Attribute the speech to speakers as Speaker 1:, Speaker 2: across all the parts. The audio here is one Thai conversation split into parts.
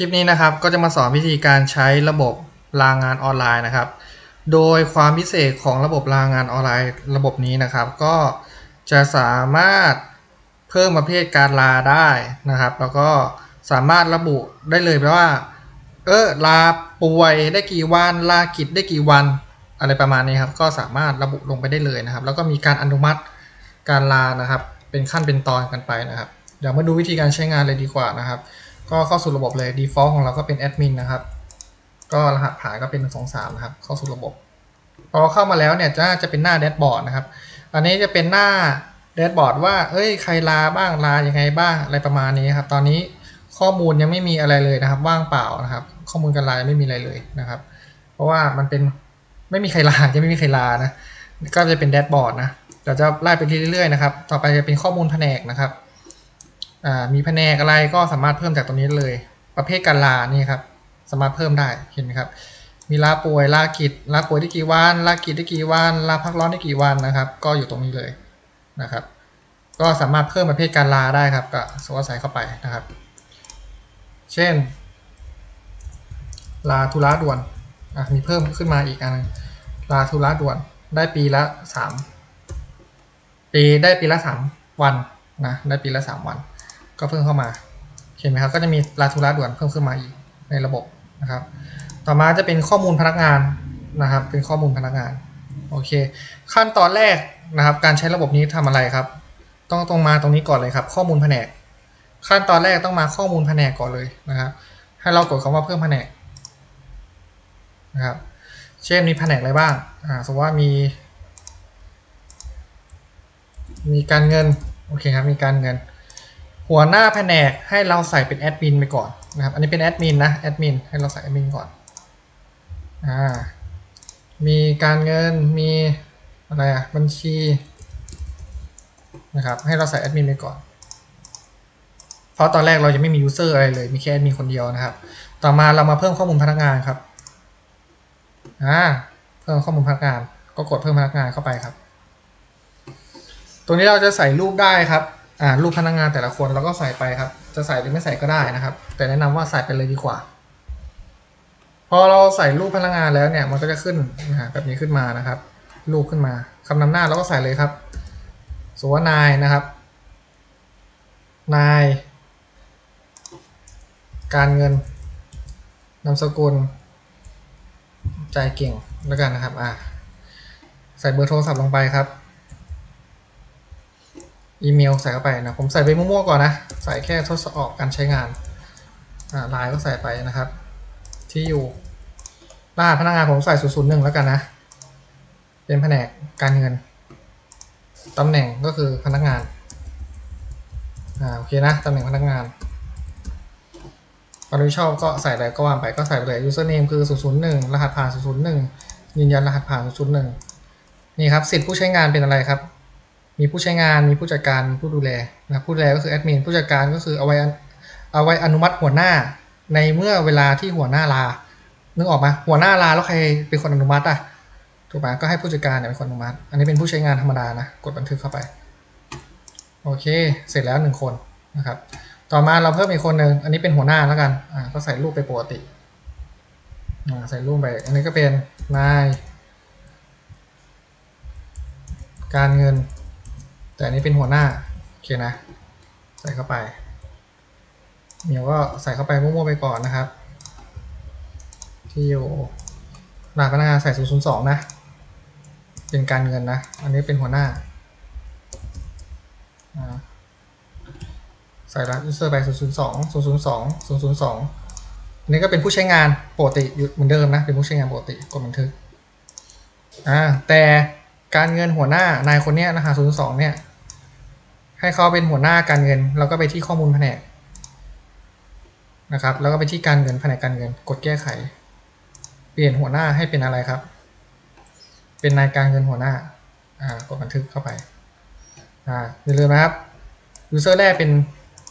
Speaker 1: ลิปนี้นะครับก็จะมาสอนวิธีการใช้ระบบลางานออนไลน์นะครับ โดยความพิเศษของระบบลางานออนไลน์ระบบนี้นะครับ ก็จะสามารถเพิ่มประเภทการลาได้นะครับ แล้วก็สามารถระบุได้เลยว่า เออลาป่วยได้กี่วันลากิจได้กี่วันอะไรประมาณนี้ครับ ก็สามารถระบุลงไปได้เลยนะครับ แล้วก็มีการอนุมัติการลานะครับ เป็นขั้นเป็นตอนกันไปนะครับ เดี๋ยวมาดูวิธีการใช้งานเลยดีกว่านะครับ ก็เข้าสู่ระบบเลย default ของเราก็เป็นแอดมินนะครับ ก็รหัสผ่านก็เป็น1 2 3นะครับ เข้าสู่ระบบ พอเข้ามาแล้วเนี่ยจะจะเป็นหน้าแดชบอร์ดนะครับ อันนี้จะเป็นหน้าแดชบอร์ดว่า เอ้ย ใครลาบ้าง ลายังไงบ้าง อะไรประมาณนี้ครับ ตอนนี้ข้อมูลยังไม่มีอะไรเลยนะครับ ว่างเปล่านะครับ ข้อมูลการลายังไม่มีอะไรเลยนะครับ เพราะว่ามันเป็นไม่มีใครลาจะไม่มีใครลานะ ก็จะเป็นแดชบอร์ดนะเดี๋ยวจะไล่ไปเรื่อยๆนะครับ ต่อไปจะเป็นข้อมูลแผนกนะครับ มีแผนกอะไรก็สามารถเพิ่มจากตรงนี้เลย ประเภทการลานี่ครับสามารถเพิ่มได้เห็นไหมครับ มีลาป่วยลากิจลาป่วยได้กี่วันลากิจได้กี่วันลาพักร้อนได้กี่วันนะครับ ก็อยู่ตรงนี้เลยนะครับ ก็สามารถเพิ่มประเภทการลาได้ครับก็สมมติว่าใส่เข้าไปนะครับ เช่น ลาธุระด่วนมีเพิ่มขึ้นมาอีกอันนึงลาธุระด่วนได้ปีละสามปีได้ปีละสามวันนะได้ปีละสามวัน ก็เพิ่มเข้ามาเห็นไหมครับก็จะมีลาธุระด่วนเพิ่มขึ้นมาอีกในระบบนะครับ ต่อมาจะเป็นข้อมูลพนักงานนะครับ เป็นข้อมูลพนักงานโอเค ขั้นตอนแรกนะครับ การใช้ระบบนี้ทำอะไรครับ ต้องตรงมาตรงนี้ก่อนเลยครับ ข้อมูลแผนก ขั้นตอนแรกต้องมาข้อมูลแผนกก่อนเลยนะครับให้เรากดคำว่าเพิ่มแผนกนะครับเช่นมีแผนกอะไรบ้างอ่าสมมติว่ามี มีการเงิน โอเคครับ มีการเงิน หัวหน้าแผนกให้เราใส่เป็นแอดมินไปก่อนนะครับ อันนี้เป็นแอดมินนะแอดมินให้เราใส่แอดมินก่อนอ่ามีการเงินมีอะไรอะบัญชีนะครับให้เราใส่แอดมินไปก่อน เพราะตอนแรกเราจะไม่มียูเซอร์อะไรเลย มีแค่แอดมินคนเดียวนะครับ ต่อมาเรามาเพิ่มข้อมูลพนักงานครับอ่าเพิ่มข้อมูลพนักงาน ก็กดเพิ่มพนักงานเข้าไปครับ ตรงนี้เราจะใส่รูปได้ครับ อ่ารูปพนักงานแต่ละคนเราก็ใส่ไปครับ จะใส่หรือไม่ใส่ก็ได้นะครับ แต่แนะนำว่าใส่ไปเลยดีกว่า พอเราใส่รูปพนักงานแล้วเนี่ยมันก็จะขึ้นนะแบบนี้ขึ้นมานะครับ รูปขึ้นมาคำนำหน้าเราก็ใส่เลยครับสมมติว่านายนะครับ นาย การเงินนามสกุลใจเก่งแล้วกันนะครับ อ่า ใส่เบอร์โทรศัพท์ลงไปครับ อีเมลใส่เข้าไปนะ ผมใส่ไปมั่วๆก่อนนะ ใส่แค่ทดสอบการใช้งานอ่าไลน์ก็ใส่ไปนะครับ ที่อยู่รหัสพนักงานผมใส่ 001 แล้วกันนะ เป็นแผนกการเงิน ตำแหน่งก็คือพนักงาน อ่า โอเคนะ ตำแหน่งพนักงานความรับผิดชอบก็ใส่อะไรก็ว่างไปก็ใส่ไปเลย username คือ 001 รหัสผ่าน 001 ยืนยันรหัสผ่าน 001 นี่ครับ สิทธิผู้ใช้งานเป็นอะไรครับ มีผู้ใช้งาน มีผู้จัดการ ผู้ดูแลนะผู้ดูแลก็คือแอดมิน ผู้จัดการก็คือเอาไว้เอาไว้อนุมัติหัวหน้า ในเมื่อเวลาที่หัวหน้าลา นึกออกไหมหัวหน้าลาแล้วใครเป็นคนอนุมัติอะ ถูกไหมก็ให้ผู้จัดการเนี่ยเป็นคนอนุมัติ อันนี้เป็นผู้ใช้งานธรรมดานะ กดบันทึกเข้าไป โอเค เสร็จแล้วหนึ่งคนนะครับ ต่อมาเราเพิ่มอีกคนหนึ่งอันนี้เป็นหัวหน้าแล้วกัน อ่า ก็ใส่รูปไปปกติ อ่า ใส่รูปไป อันนี้ก็เป็นนาย การเงิน แต่อันนี้เป็นหัวหน้า โอเคนะ ใส่เข้าไปเดี๋ยวก็ใส่เข้าไปมั่วๆไปก่อนนะครับ ที่อยู่หน้าพนักงานใส่ 002 นะ เป็นการเงินนะ อันนี้เป็นหัวหน้า ใส่รหัส user ไป 002 002 002 อันนี้ก็เป็นผู้ใช้งานปกติอยู่เหมือนเดิมนะ เป็นผู้ใช้งานปกติกดบันทึก อ่า แต่การเงินหัวหน้านายคนนี้นะฮะ002 เนี่ย ให้เขาเป็นหัวหน้าการเงิน เราก็ไปที่ข้อมูลแผนกนะครับ แล้วก็ไปที่การเงินแผนกการเงิน กดแก้ไข เปลี่ยนหัวหน้าให้เป็นอะไรครับ เป็นนายการเงินหัวหน้า อ่า กดบันทึกเข้าไป อ่า อย่าลืมนะครับ ยูเซอร์แรกเป็น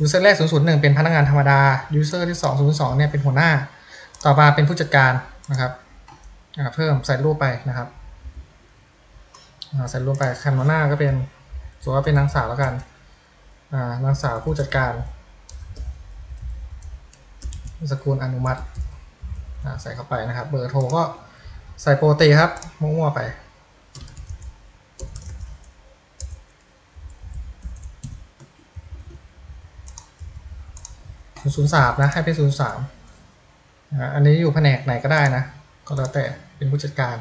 Speaker 1: ยูเซอร์แรก 001 เป็นพนักงานธรรมดา ยูเซอร์ที่ 2 02 เนี่ยเป็นหัวหน้า ต่อมาเป็นผู้จัดการนะครับ อ่า เพิ่มใส่รูปไปนะครับ อ่า ใส่รูปไปคันหัวหน้าก็เป็นสมมติว่าเป็นนางสาวแล้วกัน นางสาวผู้จัดการสกุลอนุมัติใส่เข้าไปนะครับ เบอร์โทรก็ใส่โปกติครับ มั่วๆไป ศูนย์สามนะ ให้เป็นศูนย์สามอันนี้อยู่แผนกไหนก็ได้นะ ก็แล้วแต่เป็นผู้จัดการ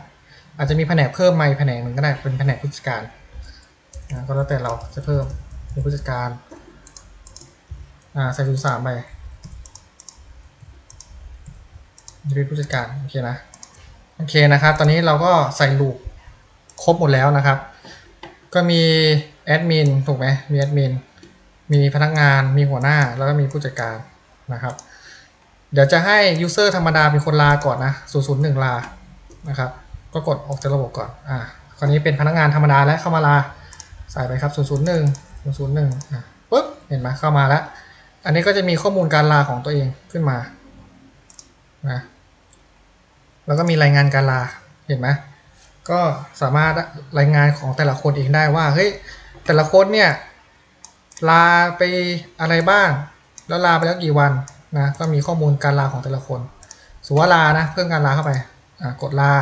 Speaker 1: อาจจะมีแผนกเพิ่มมาอีกแผนกหนึ่งก็ได้ เป็นแผนกผู้จัดการ ก็แล้วแต่เราจะเพิ่ม เป็นผู้จัดการ อ่า ใส่ศูนย์สามไปจะเป็นผู้จัดการ โอเคนะ โอเคนะครับ ตอนนี้เราก็ใส่ลูปครบหมดแล้วนะครับ ก็มีแอดมินถูกไหมมีแอดมิน มีพนักงาน มีหัวหน้า แล้วก็มีผู้จัดการนะครับ เดี๋ยวจะให้ยูเซอร์ธรรมดาเป็นคนลาก่อนนะ001 ลา นะครับ ก็กดออกจากระบบก่อน อ่า คราวนี้เป็นพนักงานธรรมดาแล้วเข้ามาลา ใส่ไปครับ001 001อะปุ๊บเห็นไหมเข้ามาแล้ว อันนี้ก็จะมีข้อมูลการลาของตัวเองขึ้นมานะแล้วก็มีรายงานการลาเห็นไหมก็สามารถรายงานของแต่ละคนเองได้ว่าเฮ้ยแต่ละคนเนี่ยลาไปอะไรบ้าง แล้วลาไปแล้วกี่วันนะก็มีข้อมูลการลาของแต่ละคนสมมติว่าลานะเพิ่มการลาเข้าไปอะกดลา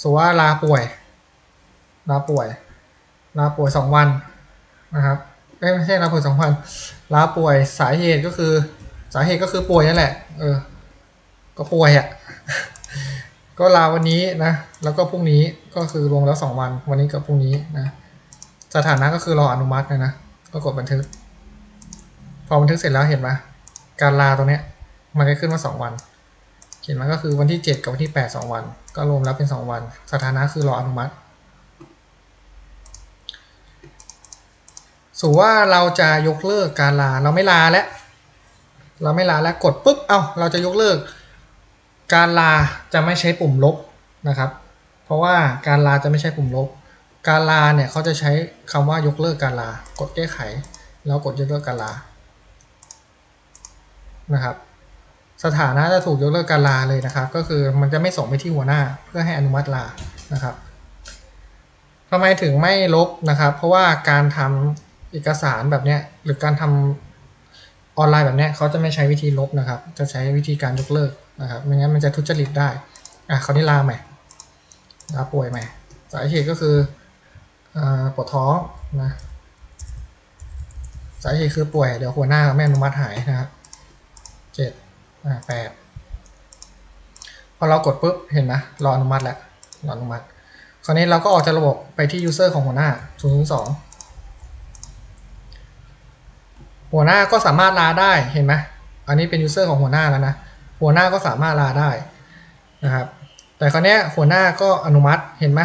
Speaker 1: สมมติว่าลาป่วยลาป่วยลาป่วยสองวัน นะครับไม่ใช่ลาป่วยสองวันลาป่วยสาเหตุก็คือ สาเหตุก็คือป่วยนั่นแหละ เออ ก็ป่วยอะ่ะ ก็ลาวันนี้นะ แล้วก็พรุ่งนี้ก็คือรวมแล้วสองวัน วันนี้กับพรุ่งนี้นะ สถานะก็คือรออนุมัติเลยนะ ก็กดบันทึก พอบันทึกเสร็จแล้วเห็นไหมการลาตรงเนี้ย มันก็ขึ้นมาสองวันเขียนมก็คือวันที่เจ็ดกับวันที่แปดสองวัน ก็รวมแล้วเป็นสองวัน สถานะคือรออนุมัติ สมมติว่าเราจะยกเลิกการลาเราไม่ลาแล้ว เราไม่ลาแล้วกดปุ๊บ เอ้าเราจะยกเลิก การลาจะไม่ใช้ปุ่มลบนะครับ เพราะว่าการลาจะไม่ใช่ปุ่มลบ การลาเนี่ยเขาจะใช้คำว่ายกเลิกการลา กดแก้ไข แล้วกดยกเลิกการลา นะครับ สถานะจะถูกยกเลิกการลาเลยนะครับ ก็คือมันจะไม่ส่งไปที่หัวหน้าเพื่อให้อนุมัติลา นะครับทำไมถึงไม่ลบนะครับ เพราะว่าการทำ เอกสารแบบเนี้ยหรือการทำออนไลน์แบบเนี้ยเขาจะไม่ใช้วิธีลบนะครับ จะใช้วิธีการยกเลิกนะครับไม่งั้นมันจะทุจริตได้อะคราวนี้ลาใหม่ลาป่วยใหม่สาเหตุก็คือปวดท้องนะสาเหตุคือป่วยเดี๋ยวหัวหน้าไม่อนุมัติหายนะครับเจ็ดอ่าแปดพอเรากดปุ๊บเห็นไหมรออนุมัติแล้วรออนุมัติ คราวนี้เราก็ออกจากระบบไปที่ user ของหัวหน้า002 หัวหน้าก็สามารถลาได้เห็นไหมอันนี้เป็น user ของหัวหน้าแล้วนะ หัวหน้าก็สามารถลาได้นะครับ แต่คราวนี้หัวหน้าก็อนุมัติเห็นไหม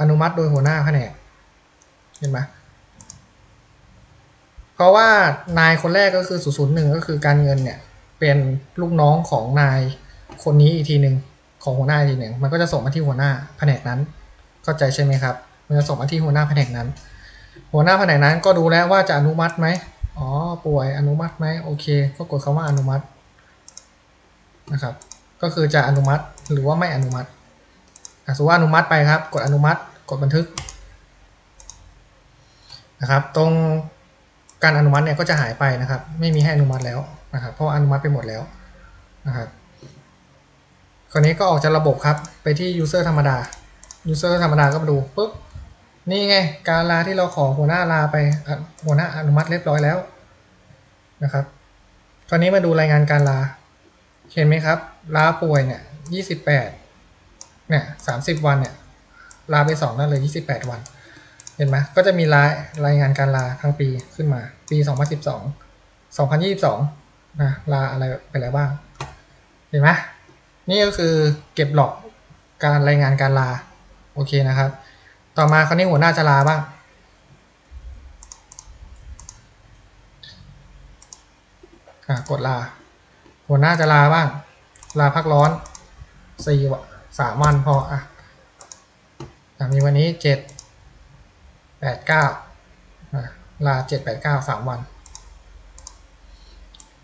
Speaker 1: อนุมัติโดยหัวหน้าแผนกเห็นไหมเพราะว่านายคนแรกก็คือ001ก็คือการเงินเนี่ยเป็นลูกน้องของนายคนนี้อีกทีหนึ่งของหัวหน้าอีกทีหนึ่งมันก็จะส่งมาที่หัวหน้าแผนกนั้น เข้าใจใช่ไหมครับ มันจะส่งมาที่หัวหน้าแผนกนั้น หัวหน้าแผนกนั้นก็ดูแล้วว่าจะอนุมัติไหม อ๋อ ป่วยอนุมัติไหมโอเค ก็กดคาว่าอนุมัตินะครับ ก็คือจะอนุมัติหรือว่าไม่อนุมัติสมมติว่าอนุมัติไปครับ กดอนุมัติ กดบันทึกนะครับ ตรงการอนุมัติเนี่ยก็จะหายไปนะครับ ไม่มีให้อนุมัติแล้วนะครับ เพราะอนุมัติไปหมดแล้วนะครับคราวนี้ก็ออกจากระบบครับ ไปที่ user ธรรมดา user ธรรมดาก็มาดูปุ๊บ นี่ไงการลาที่เราขอหัวหน้าลาไปหัวหน้าอนุมัติเรียบร้อยแล้วนะครับคราวนี้มาดูรายงานการลา เห็นไหมครับ ลาป่วยเนี่ยยี่สิบแปดเนี่ยสามสิบวันเนี่ยลาไปสองนั่นเลยยี่สิบแปดวัน เห็นไหมก็จะมีรายรายงานการลาทั้งปีขึ้นมา ปีสองพันสิบสองสองพันยี่สิบสองนะลาอะไรไปแล้วบ้าง เห็นไหมนี่ก็คือเก็บหลอกการรายงานการลา โอเคนะครับ ต่อมาคราวนี้หัวหน้าจะลาบ้าง กดลา หัวหน้าจะลาบ้าง ลาพักร้อนสี่วันสามวันพออะอะมีวันนี้เจ็ดแปดเก้าลาเจ็ดแปดเก้าสามวัน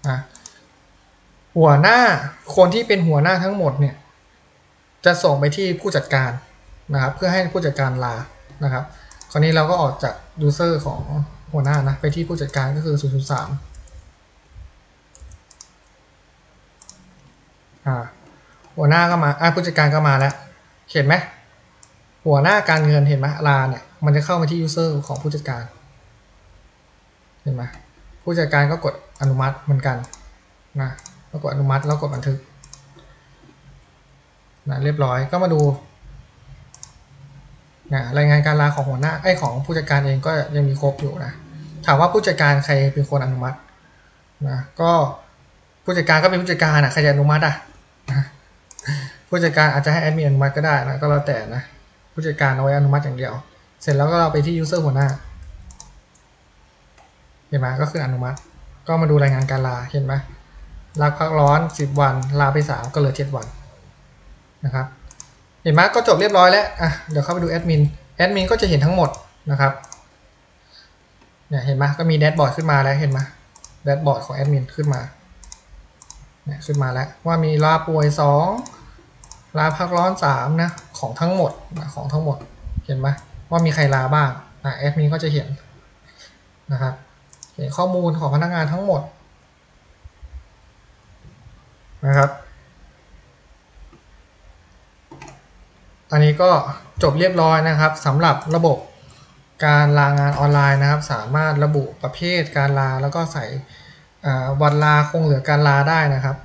Speaker 1: อะหัวหน้าคนที่เป็นหัวหน้าทั้งหมดเนี่ย จะส่งไปที่ผู้จัดการ นะครับ เพื่อให้ผู้จัดการลานะครับ คราวนี้เราก็ออกจากยูเซอร์ของหัวหน้านะ ไปที่ผู้จัดการก็คือ 003อ่าหัวหน้าก็มาอ่าผู้จัดการก็มาแล้ว เห็นไหมหัวหน้าการเงินเห็นไหมลาเนี่ย มันจะเข้ามาที่ user ของผู้จัดการ เห็นไหมผู้จัดการก็กดอนุมัติเหมือนกันนะแล้วกดอนุมัติแล้วกดบันทึกนะเรียบร้อยก็มาดู นะรายงานการลาของหัวหน้าไอ้ของผู้จัดการเองก็ยังมีครบอยู่นะถามว่าผู้จัดการใครเป็นคนอนุมัตินะก็ผู้จัดการก็เป็นผู้จัดการอะใครจะอนุมัติอะนะผู้จัดการอาจจะให้แอดมินอนุมัติก็ได้นะก็แล้วแต่นะผู้จัดการเอาไว้อนุมัติอย่างเดียว เสร็จแล้วก็เราไปที่ user หัวหน้า เห็นไหมก็คืออนุมัติ ก็มาดูรายงานการลาเห็นไหมลาพักร้อน 10 วันลาไป3ก็เหลือ7วันนะครับ เห็นไหมก็จบเรียบร้อยแล้วอะเดี๋ยวเข้าไปดูแอดมินแอดมินก็จะเห็นทั้งหมดนะครับเนี่ยเห็นไหมก็มีแดชบอร์ดขึ้นมาแล้วเห็นไหมแดชบอร์ดของแอดมินขึ้นมาเนี่ยขึ้นมาแล้วว่ามีลาป่วย 2 ลาพักร้อน3นะของทั้งหมดนะของทั้งหมดเห็นไหมว่ามีใครลาบ้างอะแอดมินก็จะเห็นนะครับเห็นข้อมูลของพนักงานทั้งหมดนะครับ อันนี้ก็จบเรียบร้อยนะครับสำหรับระบบการลางานออนไลน์นะครับ สามารถระบุประเภทการลาแล้วก็ใส่วันลาคงเหลือการลาได้นะครับ